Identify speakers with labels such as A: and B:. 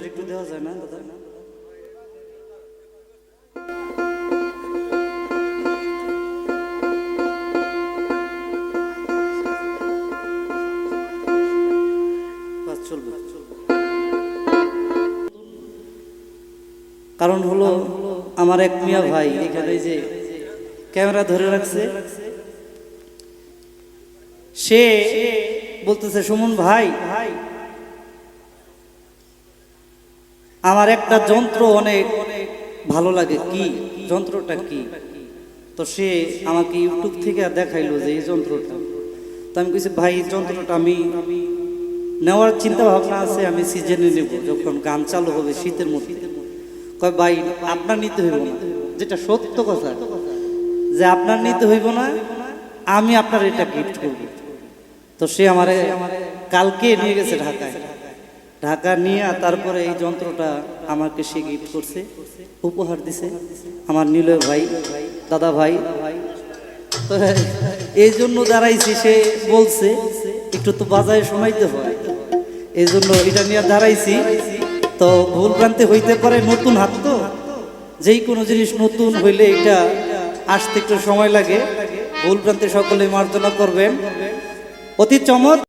A: ভিতরে একটু দেওয়া যায় না দাদা। কারণ হলো, আমার এক মিয়া ভাই এখানে যে ক্যামেরা ধরে রাখছে, সে বলতেছে, সুমন ভাই আমার একটা যন্ত্র অনেক ভালো লাগে। কি? যন্ত্রটা কি? তো সে আমাকে ইউটিউব থেকে দেখাইলো যে এই যন্ত্রটা। তো আমি কিছু ভাই, এই যন্ত্রটা আমি নেওয়ার চিন্তা ভাবনা আছে, আমি সিজনে নেব যখন গান চালু হবে শীতের মধ্যে। কয়, ভাই, আপনার নিতে হইব না। যেটা সত্য কথা, যে আপনার নিতে হইব না, আমি আপনার এটা গিফট করব। তো সে আমারে কালকে নিয়ে গেছে ঢাকায়। ঢাকা নিয়ে তারপরে এই যন্ত্রটা আমাকে সে গিফট করছে, উপহার দিছে। আমার নিলয় ভাই, দাদা ভাই। তো এই জন্য দাঁড়াইছি, সে বলছে, একটু তো বাজারে শোনাইতে হয়। এই জন্য এটা নিয়ে দাঁড়াইছি। তো ভুল ভ্রান্তি হইতে পারে নতুন হাত তো। যেই কোনো জিনিস নতুন হইলে এটা আসতে একটু সময় লাগে। ভুল ভ্রান্তি সকলে মার্জনা করবেন। অতি চমৎ।